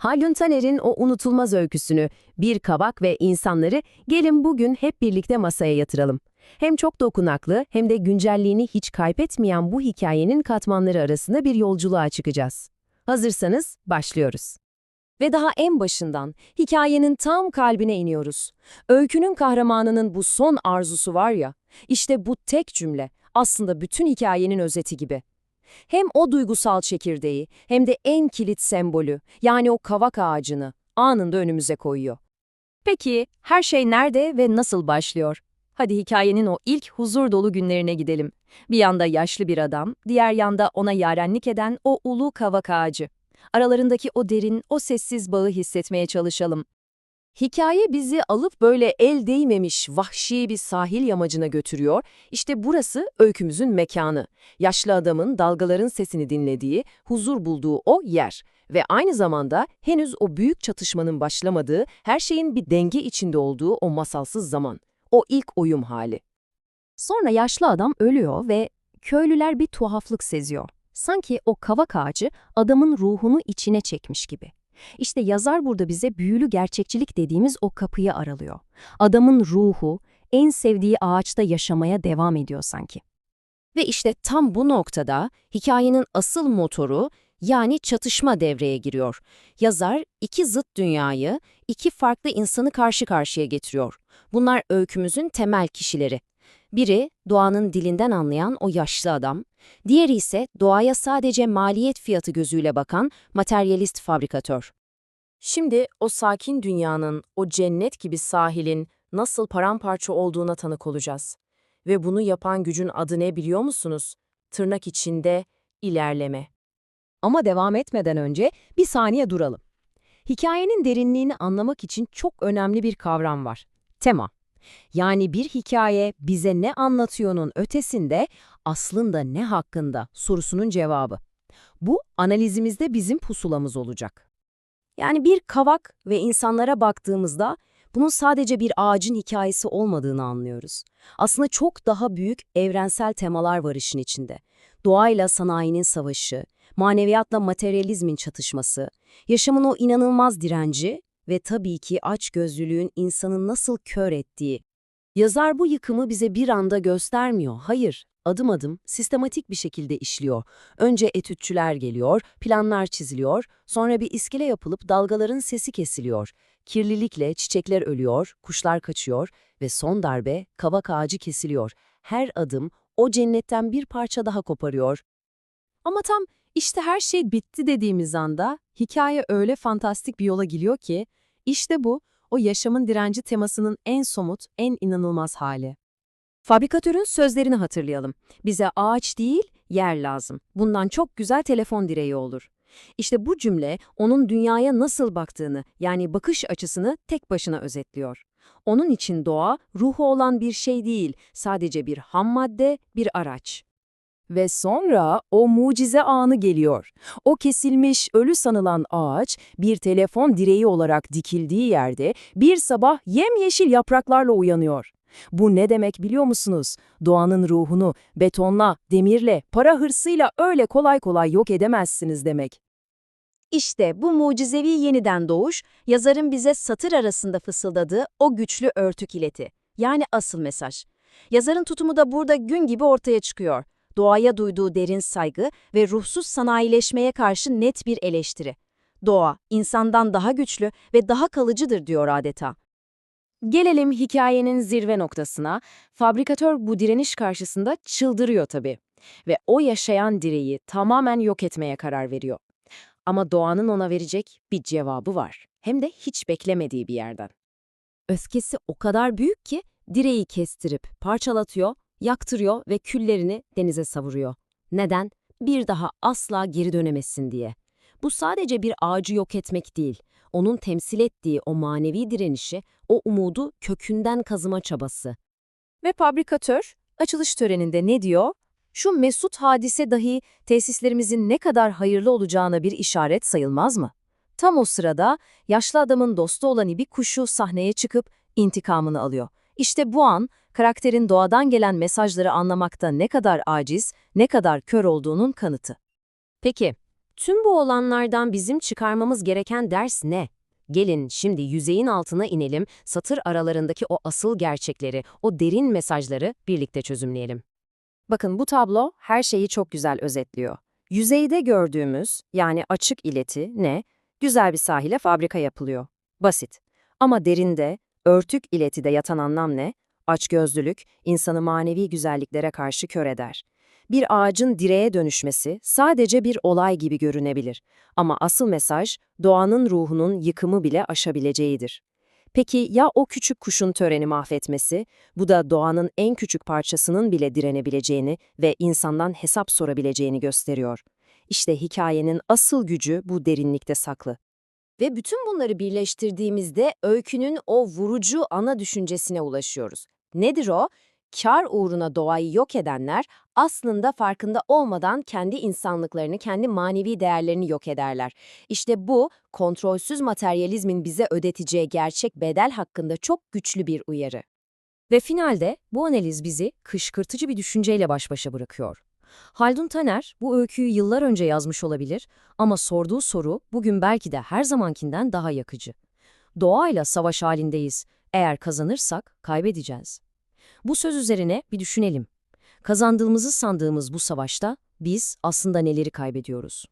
Haldun Taner'in o unutulmaz öyküsünü, bir kabak ve insanları gelin bugün hep birlikte masaya yatıralım. Hem çok dokunaklı hem de güncelliğini hiç kaybetmeyen bu hikayenin katmanları arasında bir yolculuğa çıkacağız. Hazırsanız başlıyoruz. Ve daha en başından hikayenin tam kalbine iniyoruz. Öykünün kahramanının bu son arzusu var ya, işte bu tek cümle aslında bütün hikayenin özeti gibi. Hem o duygusal çekirdeği hem de en kilit sembolü yani o kavak ağacını anında önümüze koyuyor. Peki her şey nerede ve nasıl başlıyor? Hadi hikayenin o ilk huzur dolu günlerine gidelim. Bir yanda yaşlı bir adam, diğer yanda ona yarenlik eden o ulu kavak ağacı. Aralarındaki o derin, o sessiz bağı hissetmeye çalışalım. Hikaye bizi alıp böyle el değmemiş vahşi bir sahil yamacına götürüyor. İşte burası öykümüzün mekanı. Yaşlı adamın dalgaların sesini dinlediği, huzur bulduğu o yer. Ve aynı zamanda henüz o büyük çatışmanın başlamadığı, her şeyin bir denge içinde olduğu o masalsız zaman. O ilk oyum hali. Sonra yaşlı adam ölüyor ve köylüler bir tuhaflık seziyor. Sanki o kavak ağacı adamın ruhunu içine çekmiş gibi. İşte yazar burada bize büyülü gerçekçilik dediğimiz o kapıyı aralıyor. Adamın ruhu en sevdiği ağaçta yaşamaya devam ediyor sanki. Ve işte tam bu noktada hikayenin asıl motoru yani çatışma devreye giriyor. Yazar iki zıt dünyayı, iki farklı insanı karşı karşıya getiriyor. Bunlar öykümüzün temel kişileri. Biri doğanın dilinden anlayan o yaşlı adam, diğeri ise doğaya sadece maliyet fiyatı gözüyle bakan materyalist fabrikatör. Şimdi o sakin dünyanın, o cennet gibi sahilin nasıl paramparça olduğuna tanık olacağız. Ve bunu yapan gücün adı ne biliyor musunuz? Tırnak içinde ilerleme. Ama devam etmeden önce bir saniye duralım. Hikayenin derinliğini anlamak için çok önemli bir kavram var. Tema. Yani bir hikaye bize ne anlatıyor'nun ötesinde aslında ne hakkında sorusunun cevabı. Bu analizimizde bizim pusulamız olacak. Yani bir kavak ve insanlara baktığımızda bunun sadece bir ağacın hikayesi olmadığını anlıyoruz. Aslında çok daha büyük evrensel temalar var işin içinde. Doğayla sanayinin savaşı, maneviyatla materyalizmin çatışması, yaşamın o inanılmaz direnci ve tabii ki açgözlülüğün insanı nasıl kör ettiği. Yazar bu yıkımı bize bir anda göstermiyor. Hayır, adım adım, sistematik bir şekilde işliyor. Önce etütçüler geliyor, planlar çiziliyor, sonra bir iskele yapılıp dalgaların sesi kesiliyor. Kirlilikle çiçekler ölüyor, kuşlar kaçıyor ve son darbe kavak ağacı kesiliyor. Her adım o cennetten bir parça daha koparıyor. Ama tam işte her şey bitti dediğimiz anda hikaye öyle fantastik bir yola giriyor ki, işte bu, o yaşamın direnci temasının en somut, en inanılmaz hali. Fabrikatörün sözlerini hatırlayalım. Bize ağaç değil, yer lazım. Bundan çok güzel telefon direği olur. İşte bu cümle onun dünyaya nasıl baktığını, yani bakış açısını tek başına özetliyor. Onun için doğa, ruhu olan bir şey değil, sadece bir ham madde, bir araç. Ve sonra o mucize anı geliyor. O kesilmiş, ölü sanılan ağaç bir telefon direği olarak dikildiği yerde bir sabah yemyeşil yapraklarla uyanıyor. Bu ne demek biliyor musunuz? Doğanın ruhunu betonla, demirle, para hırsıyla öyle kolay kolay yok edemezsiniz demek. İşte bu mucizevi yeniden doğuş, yazarın bize satır arasında fısıldadığı o güçlü örtük ileti. Yani asıl mesaj. Yazarın tutumu da burada gün gibi ortaya çıkıyor doğaya duyduğu derin saygı ve ruhsuz sanayileşmeye karşı net bir eleştiri. Doğa, insandan daha güçlü ve daha kalıcıdır diyor adeta. Gelelim hikayenin zirve noktasına. Fabrikatör bu direniş karşısında çıldırıyor tabii. Ve o yaşayan direği tamamen yok etmeye karar veriyor. Ama doğanın ona verecek bir cevabı var. Hem de hiç beklemediği bir yerden. Öfkesi o kadar büyük ki direği kestirip parçalatıyor yaktırıyor ve küllerini denize savuruyor. Neden? Bir daha asla geri dönemesin diye. Bu sadece bir ağacı yok etmek değil, onun temsil ettiği o manevi direnişi, o umudu kökünden kazıma çabası. Ve fabrikatör, açılış töreninde ne diyor? Şu mesut hadise dahi tesislerimizin ne kadar hayırlı olacağına bir işaret sayılmaz mı? Tam o sırada yaşlı adamın dostu olan bir kuşu sahneye çıkıp intikamını alıyor. İşte bu an karakterin doğadan gelen mesajları anlamakta ne kadar aciz, ne kadar kör olduğunun kanıtı. Peki, Tüm bu olanlardan bizim çıkarmamız gereken ders ne? Gelin şimdi yüzeyin altına inelim, satır aralarındaki o asıl gerçekleri, o derin mesajları birlikte çözümleyelim. Bakın bu tablo her şeyi çok güzel özetliyor. Yüzeyde gördüğümüz yani açık ileti ne? Güzel bir sahile fabrika yapılıyor. Basit. Ama derinde, örtük iletide yatan anlam ne? Açgözlülük, insanı manevi güzelliklere karşı kör eder. Bir ağacın direğe dönüşmesi sadece bir olay gibi görünebilir. Ama asıl mesaj, doğanın ruhunun yıkımı bile aşabileceğidir. Peki ya o küçük kuşun töreni mahvetmesi? Bu da doğanın en küçük parçasının bile direnebileceğini ve insandan hesap sorabileceğini gösteriyor. İşte hikayenin asıl gücü bu derinlikte saklı. Ve bütün bunları birleştirdiğimizde öykünün o vurucu ana düşüncesine ulaşıyoruz. Nedir o? Kar uğruna doğayı yok edenler aslında farkında olmadan kendi insanlıklarını, kendi manevi değerlerini yok ederler. İşte bu kontrolsüz materyalizmin bize ödeteceği gerçek bedel hakkında çok güçlü bir uyarı. Ve finalde bu analiz bizi kışkırtıcı bir düşünceyle baş başa bırakıyor. Haldun Taner bu öyküyü yıllar önce yazmış olabilir ama sorduğu soru bugün belki de her zamankinden daha yakıcı. Doğayla savaş halindeyiz. Eğer kazanırsak kaybedeceğiz. Bu söz üzerine bir düşünelim. Kazandığımızı sandığımız bu savaşta biz aslında neleri kaybediyoruz?